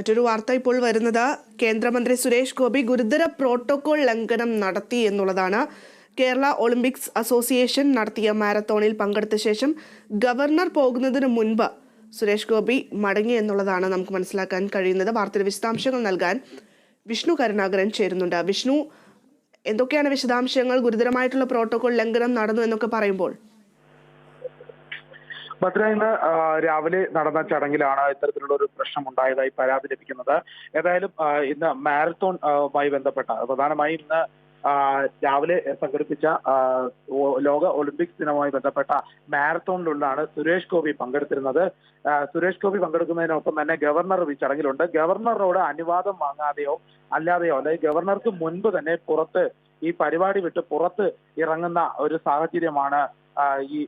മറ്റൊരു വാർത്ത ഇപ്പോൾ വരുന്നത് കേന്ദ്രമന്ത്രി സുരേഷ് ഗോപി ഗുരുതര പ്രോട്ടോകോൾ ലംഘനം നടത്തി എന്നുള്ളതാണ്. കേരള ഒളിമ്പിക്സ് അസോസിയേഷൻ നടത്തിയ മാരത്തോണിൽ പങ്കെടുത്ത ശേഷം ഗവർണർ പോകുന്നതിന് മുൻപ് സുരേഷ് ഗോപി മടങ്ങി എന്നുള്ളതാണ് നമുക്ക് മനസ്സിലാക്കാൻ കഴിയുന്നത്. വാർത്തയുടെ വിശദാംശങ്ങൾ നൽകാൻ വിഷ്ണു കരുണാകരൻ ചേരുന്നുണ്ട്. വിഷ്ണു എന്തൊക്കെയാണ് വിശദാംശങ്ങൾ? ഗുരുതരമായിട്ടുള്ള പ്രോട്ടോകോൾ ലംഘനം നടന്നു എന്നൊക്കെ പറയുമ്പോൾ. ഭദ്ര ഇന്ന് രാവിലെ നടന്ന ചടങ്ങിലാണ് ഇത്തരത്തിലുള്ള ഒരു പ്രശ്നം ഉണ്ടായതായി പരാതി ലഭിക്കുന്നത്. ഏതായാലും ഇന്ന് മാരത്തോൺ മായി ബന്ധപ്പെട്ട പ്രധാനമായും ഇന്ന് രാവിലെ സംഘടിപ്പിച്ച ലോക ഒളിമ്പിക്സ് ദിനവുമായി ബന്ധപ്പെട്ട മാരത്തോണിലുള്ളാണ് സുരേഷ് ഗോപി പങ്കെടുത്തിരുന്നത്. സുരേഷ് ഗോപി പങ്കെടുക്കുന്നതിനൊപ്പം തന്നെ ഗവർണർ ഈ ചടങ്ങിലുണ്ട്. ഗവർണറോട് അനുവാദം വാങ്ങാതെയോ അല്ലാതെയോ അല്ലെങ്കിൽ ഗവർണർക്ക് മുൻപ് തന്നെ പുറത്ത് ഈ പരിപാടി വിട്ട് പുറത്ത് ഇറങ്ങുന്ന ഒരു സാഹചര്യമാണ് ഈ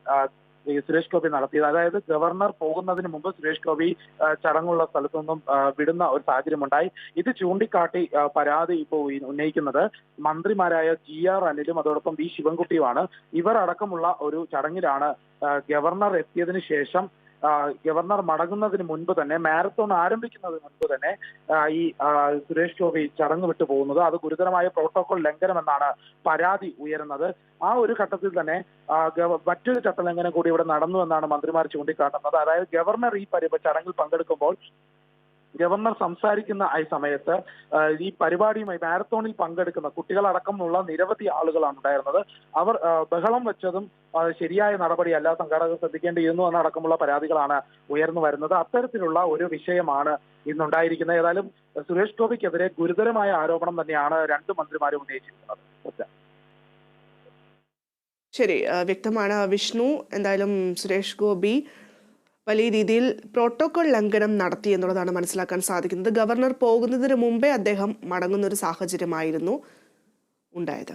സുരേഷ് ഗോപി നടത്തിയത്. അതായത് ഗവർണർ പോകുന്നതിന് മുമ്പ് സുരേഷ് ഗോപി ചടങ്ങുള്ള സ്ഥലത്തു നിന്നും വിടുന്ന ഒരു സാഹചര്യമുണ്ടായി. ഇത് ചൂണ്ടിക്കാട്ടി പരാതി ഇപ്പോൾ ഉന്നയിക്കുന്നത് മന്ത്രിമാരായ ജി ആർ അനിലും അതോടൊപ്പം വി ശിവൻകുട്ടിയുമാണ്. ഇവർ അടക്കമുള്ള ഒരു ചടങ്ങിലാണ് ഗവർണർ എത്തിയതിനു ശേഷം ഗവർണർ മടങ്ങുന്നതിന് മുൻപ് തന്നെ മാരത്തോൺ ആരംഭിക്കുന്നതിന് മുൻപ് തന്നെ ഈ സുരേഷ് ഗോപി ചടങ്ങ് വിട്ടു പോകുന്നത്. അത് ഗുരുതരമായ പ്രോട്ടോകോൾ ലംഘനമെന്നാണ് പരാതി ഉയരുന്നത്. ആ ഒരു ഘട്ടത്തിൽ തന്നെ മറ്റൊരു ചട്ടലംഘനം കൂടി ഇവിടെ നടന്നു എന്നാണ് മന്ത്രിമാർ ചൂണ്ടിക്കാട്ടുന്നത്. അതായത് ഗവർണർ ഈ ചടങ്ങിൽ പങ്കെടുക്കുമ്പോൾ ഗവർണർ സംസാരിക്കുന്ന ആ സമയത്ത് ഈ പരിപാടിയുമായി മാരത്തോണിൽ പങ്കെടുക്കുന്ന കുട്ടികളടക്കമുള്ള നിരവധി ആളുകളാണ് ഉണ്ടായിരുന്നത്. അവർ ബഹളം വെച്ചതും ശരിയായ നടപടിയല്ല സംഘാടകർ ശ്രദ്ധിക്കേണ്ടിയിരുന്നു എന്നടക്കമുള്ള പരാതികളാണ് ഉയർന്നു വരുന്നത്. അത്തരത്തിലുള്ള ഒരു വിഷയമാണ് ഇന്നുണ്ടായിരിക്കുന്നത്. ഏതായാലും സുരേഷ് ഗോപിക്കെതിരെ ഗുരുതരമായ ആരോപണം തന്നെയാണ് രണ്ട് മന്ത്രിമാരും ഉന്നയിച്ചിരിക്കുന്നത്. ശരി വ്യക്തമാണ്. വിഷ്ണു എന്തായാലും സുരേഷ് ഗോപി വലിയ രീതിയിൽ പ്രോട്ടോകോൾ ലംഘനം നടത്തി എന്നുള്ളതാണ് മനസ്സിലാക്കാൻ സാധിക്കുന്നത്. ഗവർണർ പോകുന്നതിന് മുമ്പേ അദ്ദേഹം മടങ്ങുന്ന ഒരു സാഹചര്യമായിരുന്നു ഉണ്ടായത്.